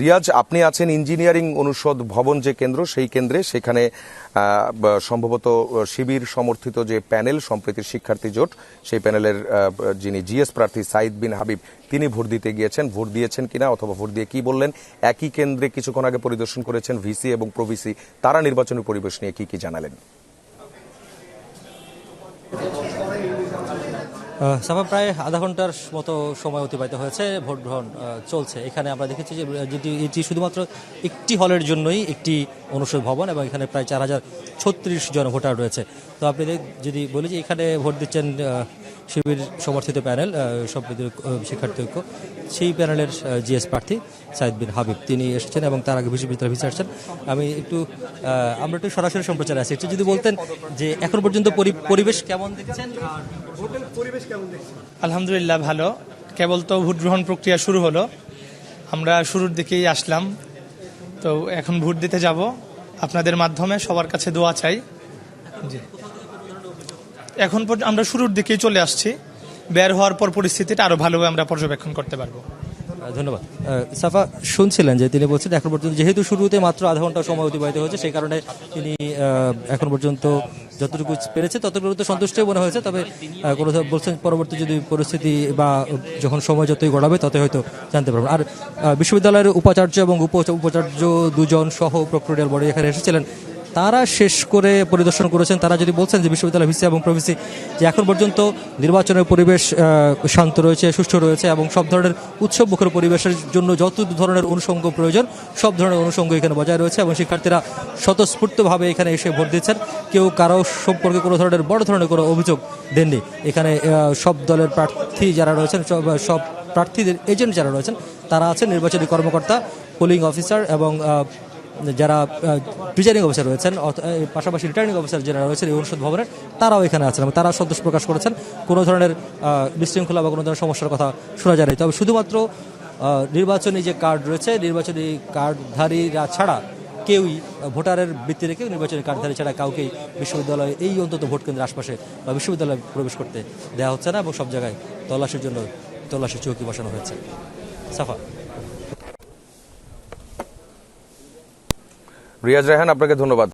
রিয়াজ, আপনি আছেন ইঞ্জিনিয়ারিং অনুষদ ভবন যে কেন্দ্র, সেই কেন্দ্রে সেখানে সম্ভবত শিবির সমর্থিত যে প্যানেল, সম্প্রীতির শিক্ষার্থী জোট, সেই প্যানেলের যিনি জিএস প্রার্থী সাইদ বিন হাবিব, তিনি ভোট দিতে গিয়েছেন। ভোট দিয়েছেন কিনা অথবা ভোট দিয়ে কি বললেন, একই কেন্দ্রে কিছুক্ষণ আগে পরিদর্শন করেছেন ভিসি এবং প্রভিসি। তারা নির্বাচনী পরিবেশ নিয়ে কি কি জানালেন? সাফা প্রায় আধা ঘণ্টার মতো সময় অতিবাহিত হয়েছে, ভোট গ্রহণ চলছে। এখানে আমরা দেখেছি যে, যেটি, এটি শুধুমাত্র একটি হলের জন্যই একটি অনুষদ ভবন এবং এখানে প্রায় চার হাজার ছত্রিশ জন ভোটার রয়েছে। তো আপনি যদি বলি যে এখানে ভোট দিচ্ছেন শিবির সমর্থিত প্যানেল ঐক্য- শিক্ষার্থী ঐক্য। সেই প্যানেলের জিএস প্রার্থী সাইদ বিন হাবিব, তিনি এসেছেন এবং তার আগে বিশ্ববিদ্যালয় ভিসে আসছেন। আমি একটু আমরা একটু সরাসরি সম্প্রচারে আছি একটু যদি বলতেন যে, এখন পর্যন্ত পরি- পরিবেশ কেমন দেখছেন? আলহামদুলিল্লাহ ভালো। কেবল তো ভোট গ্রহণ প্রক্রিয়া শুরু হলো। আমরা শুরুর দিকেই আসলাম। তো এখন ভোট দিতে যাব। আপনাদের মাধ্যমে সবার কাছে দোয়া চাই। জি। এখন আমরা শুরুর দিকেই চলে আসছি। বের হওয়ার পর পরিস্থিতিটা আরও ভালোভাবে আমরা পর্যবেক্ষণ করতে পারব। ধন্যবাদ। সাফা শুনছিলেন যে তিনি বলছেন এখন পর্যন্ত যেহেতু শুরুতে মাত্র আধা ঘণ্টা সময় অতিবাহিত হয়েছে সেই কারণে তিনি এখন পর্যন্ত যতটুকু পেরেছে ততটুকু তো সন্তুষ্ট মনে হয়েছে। তবে কোনো বলছেন, পরবর্তী যদি পরিস্থিতি বা যখন সময় যতই গড়াবে, ততই হয়তো জানতে পারবেন। আর বিশ্ববিদ্যালয়ের উপাচার্য এবং উপ উপাচার্য দুজন সহ প্রক্টোরিয়াল বডি এখানে এসেছিলেন। তারা শেষ করে পরিদর্শন করেছেন। তারা যদি বলছেন যে বিশ্ববিদ্যালয় ভিসি এবং প্রভিসি যে এখন পর্যন্ত নির্বাচনের পরিবেশ শান্ত রয়েছে, সুষ্ঠু রয়েছে এবং সব ধরনের উৎসব মুখর পরিবেশের জন্য যত ধরনের অনুষঙ্গ প্রয়োজন, সব ধরনের অনুষঙ্গ এখানে বজায় রয়েছে এবং শিক্ষার্থীরা স্বতঃস্ফূর্তভাবে এখানে এসে ভোট দিচ্ছেন। কেউ কারও সম্পর্কে কোনো ধরনের বড় ধরনের কোনো অভিযোগ দেননি। এখানে সব দলের প্রার্থী যারা রয়েছেন, সব সব প্রার্থীদের এজেন্ট যারা রয়েছেন, তারা আছেন নির্বাচনী কর্মকর্তা, পোলিং অফিসার এবং যারা প্রিজাইডিং অফিসার রয়েছেন পাশাপাশি রিটার্নিং অফিসার যারা রয়েছেন এই অনুষদ ভবনের, তারাও এখানে আছেন এবং তারা সন্তোষ প্রকাশ করেছেন। কোনো ধরনের বিশৃঙ্খলা বা কোনো ধরনের সমস্যার কথা শোনা যায় নাই তবে শুধুমাত্র নির্বাচনী যে কার্ড রয়েছে, নির্বাচনী কার্ডধারীরা ছাড়া কেউই ভোটারের ভিত্তি রেখে নির্বাচনী কার্ডধারী ছাড়া কাউকেই বিশ্ববিদ্যালয়ে এই অন্তত ভোট কেন্দ্রের আশপাশে বা বিশ্ববিদ্যালয়ে প্রবেশ করতে দেওয়া হচ্ছে না এবং সব জায়গায় তল্লাশির জন্য, তল্লাশি চৌকি বসানো হয়েছে। সাফা। রিয়াজ রায়হান আপনাকে ধন্যবাদ।